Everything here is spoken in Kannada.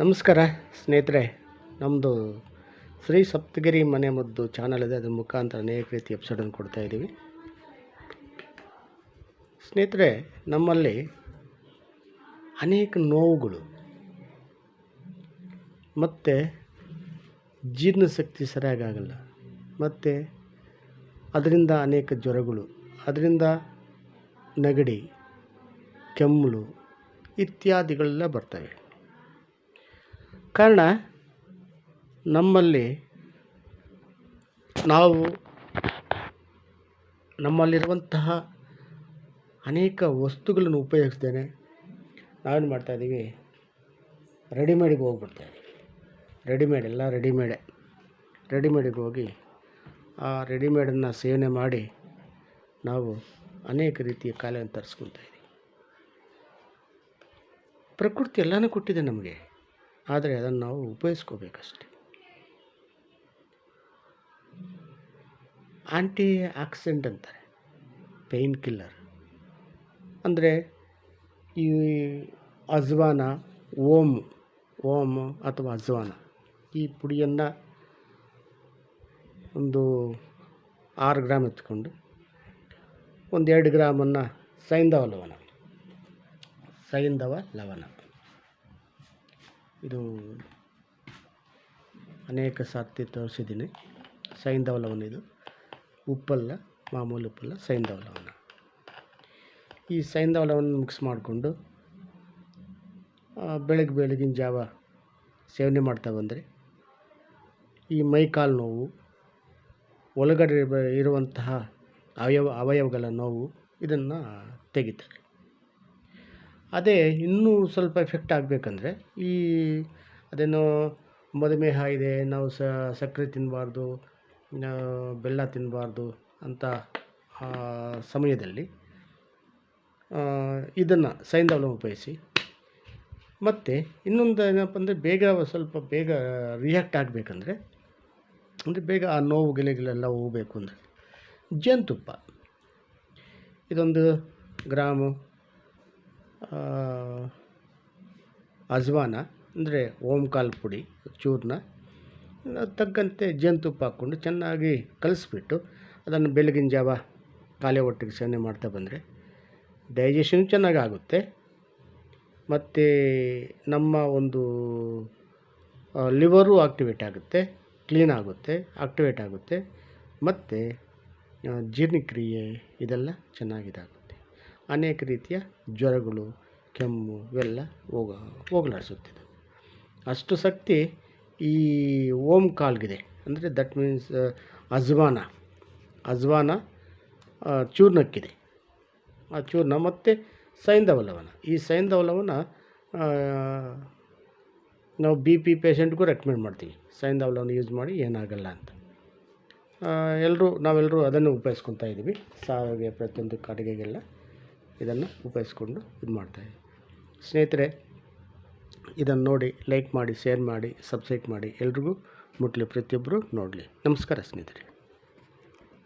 ನಮಸ್ಕಾರ ಸ್ನೇಹಿತರೆ ನಮ್ಮದು ಶ್ರೀ ಸಪ್ತಗಿರಿ ಮನೆ ಮದ್ದು ಚಾನಲ್ ಇದೆ. ಅದ್ರ ಮುಖಾಂತರ ಅನೇಕ ರೀತಿ ಎಪಿಸೋಡನ್ನು ಕೊಡ್ತಾ ಇದ್ದೀವಿ. ಸ್ನೇಹಿತರೆ, ನಮ್ಮಲ್ಲಿ ಅನೇಕ ನೋವುಗಳು ಮತ್ತು ಜೀರ್ಣಶಕ್ತಿ ಸರಿಯಾಗಲ್ಲ ಮತ್ತು ಅದರಿಂದ ಅನೇಕ ಜ್ವರಗಳು, ಅದರಿಂದ ನೆಗಡಿ ಕೆಮ್ಮಲು ಇತ್ಯಾದಿಗಳೆಲ್ಲ ಬರ್ತವೆ. ಕಾರಣ ನಮ್ಮಲ್ಲಿ ನಾವು ನಮ್ಮಲ್ಲಿರುವಂತಹ ಅನೇಕ ವಸ್ತುಗಳನ್ನು ಉಪಯೋಗಿಸ್ತೇನೆ ನಾವೇನು ಮಾಡ್ತಾಯಿದ್ದೀವಿ? ರೆಡಿಮೇಡಿಗೆ ಹೋಗ್ಬಿಡ್ತೇವೆ ರೆಡಿಮೇಡ್ ಎಲ್ಲ ರೆಡಿಮೇಡೆ. ರೆಡಿಮೇಡಿಗೆ ಹೋಗಿ ಆ ರೆಡಿಮೇಡನ್ನು ಸೇವನೆ ಮಾಡಿ ನಾವು ಅನೇಕ ರೀತಿಯ ಕಾಯಿಲೆಯನ್ನು ತರಿಸ್ಕೊಳ್ತಾ ಇದ್ದೀವಿ ಪ್ರಕೃತಿ ಎಲ್ಲನೂ ಕೊಟ್ಟಿದೆ ನಮಗೆ. ಆದರೆ ಅದನ್ನು ನಾವು ಉಪಯೋಗಿಸ್ಕೋಬೇಕಷ್ಟೆ. ಆಂಟಿ ಆಕ್ಸಿಡೆಂಟ್ ಅಂತಾರೆ ಪೇಯ್ನ್ ಕಿಲ್ಲರ್. ಅಂದರೆ ಈ ಅಜ್ವಾನ, ಓಮ್ ಓಮ್ ಅಥವಾ ಅಜ್ವಾನ, ಈ ಪುಡಿಯನ್ನು ಒಂದು ಆರು ಗ್ರಾಮ್ ಎತ್ಕೊಂಡು ಒಂದು ಎರಡು ಗ್ರಾಮನ್ನು ಸೈಂಧವ ಲವಣ ಸೈಂಧವ ಲವಣ. ಇದು ಅನೇಕ ಸಾಧ್ಯ ತೋರಿಸಿದ್ದೀನಿ. ಸೈಂಧವ ಲವಣ ಇದು. ಉಪ್ಪಲ್ಲ, ಮಾಮೂಲಿ ಉಪ್ಪಲ್ಲ ಸೈಂಧವ ಲವಣ ಈ ಸೈಂಧವ ಮಿಕ್ಸ್ ಮಾಡಿಕೊಂಡು ಬೆಳಗ್ಗೆ ಬೆಳಗಿನ ಜಾವ ಸೇವನೆ ಮಾಡ್ತಾ ಬಂದರೆ, ಈ ಮೈಕಾಲು ನೋವು, ಒಳಗಡೆ ಇರುವಂತಹ ಅವಯವ, ಅವಯವಗಳ ನೋವು ಇದನ್ನು ತೆಗಿತಾರೆ. ಅದೇ ಇನ್ನೂ ಸ್ವಲ್ಪ ಎಫೆಕ್ಟ್ ಆಗಬೇಕಂದ್ರೆ ಈ ಅದೇನೋ ಮಧುಮೇಹ ಇದೆ, ನಾವು ಸಕ್ಕರೆ ತಿನ್ನಬಾರ್ದು ಬೆಲ್ಲ ತಿನ್ನಬಾರ್ದು ಅಂತ ಸಮಯದಲ್ಲಿ ಇದನ್ನು ಸೈಂಧವನ ಉಪಯೋಗಿಸಿ. ಮತ್ತು ಇನ್ನೊಂದು ಏನಪ್ಪ ಅಂದರೆ ಬೇಗ ಸ್ವಲ್ಪ ಬೇಗ ರಿಯಾಕ್ಟ್ ಆಗಬೇಕಂದ್ರೆ, ಅಂದರೆ ಬೇಗ ಆ ನೋವು ಗಿಲೆಗಳೆಲ್ಲ ಹೋಗಬೇಕು ಅಂದರೆ ಜೇನುತುಪ್ಪ. ಇದೊಂದು ಗ್ರಾಮು. ಅಜ್ವಾನ, ಅಂದರೆ ಓಂಕಾಲ್ ಪುಡಿ, ಚೂರ್ಣ ತಕ್ಕಂತೆ ಜೇನುತುಪ್ಪ ಹಾಕ್ಕೊಂಡು ಚೆನ್ನಾಗಿ ಕಲಿಸ್ಬಿಟ್ಟು ಅದನ್ನು ಬೆಳಗಿನ ಜಾವ ಖಾಲಿ ಹೊಟ್ಟೆಗೆ ಸೇವನೆ ಮಾಡ್ತಾ ಬಂದರೆ ಡೈಜೆಷನ್ ಚೆನ್ನಾಗಿ ಆಗುತ್ತೆ ಮತ್ತು ನಮ್ಮ ಒಂದು ಲಿವರು ಆಕ್ಟಿವೇಟ್ ಆಗುತ್ತೆ, ಕ್ಲೀನ್ ಆಗುತ್ತೆ, ಆಕ್ಟಿವೇಟ್ ಆಗುತ್ತೆ, ಮತ್ತು ಜೀರ್ಣಕ್ರಿಯೆ ಇದೆಲ್ಲ ಚೆನ್ನಾಗಿದಾಗುತ್ತೆ ಅನೇಕ ರೀತಿಯ ಜ್ವರಗಳು, ಕೆಮ್ಮು ಇವೆಲ್ಲ ಹೋಗ ಹೋಗಲಾಡಿಸುತ್ತೆ ಅಷ್ಟು ಶಕ್ತಿ ಈ ಓಂ ಕಾಲ್ಗಿದೆ. ಅಂದರೆ ದಟ್ ಮೀನ್ಸ್ ಅಜ್ವಾನ ಅಜ್ವಾನ ಚೂರ್ಣಕ್ಕಿದೆ. ಆ ಚೂರ್ಣ ಮತ್ತು ಸೈಂಧವಲವನ ಈ ಸೈಂಧವ ನಾವು ಬಿ ಪಿ ಪೇಷಂಟ್ಗೂ ರೆಕಮೆಂಡ್ ಮಾಡ್ತೀವಿ. ಸೈಂಧವಲವನ ಯೂಸ್ ಮಾಡಿ ಏನಾಗಲ್ಲ ಅಂತ. ಎಲ್ಲರೂ ನಾವೆಲ್ಲರೂ ಅದನ್ನು ಉಪಯೋಗಿಸ್ಕೊತಾ ಇದ್ದೀವಿ. ಸಾವಿಗೆ ಪ್ರತಿಯೊಂದು ಅಡುಗೆಗೆಲ್ಲ ಇದನ್ನು ಉಪಯೋಗಿಸ್ಕೊಂಡು ಇದು ಮಾಡ್ತಾಯಿದ್ದೀವಿ ಸ್ನೇಹಿತರೆ, ಇದನ್ನು ನೋಡಿ ಲೈಕ್ ಮಾಡಿ ಶೇರ್ ಮಾಡಿ ಸಬ್ಸ್ಕ್ರೈಬ್ ಮಾಡಿ ಎಲ್ರಿಗೂ ಮುಟ್ಲಿ ಪ್ರತಿಯೊಬ್ಬರು ನೋಡಲಿ. ನಮಸ್ಕಾರ ಸ್ನೇಹಿತರೆ.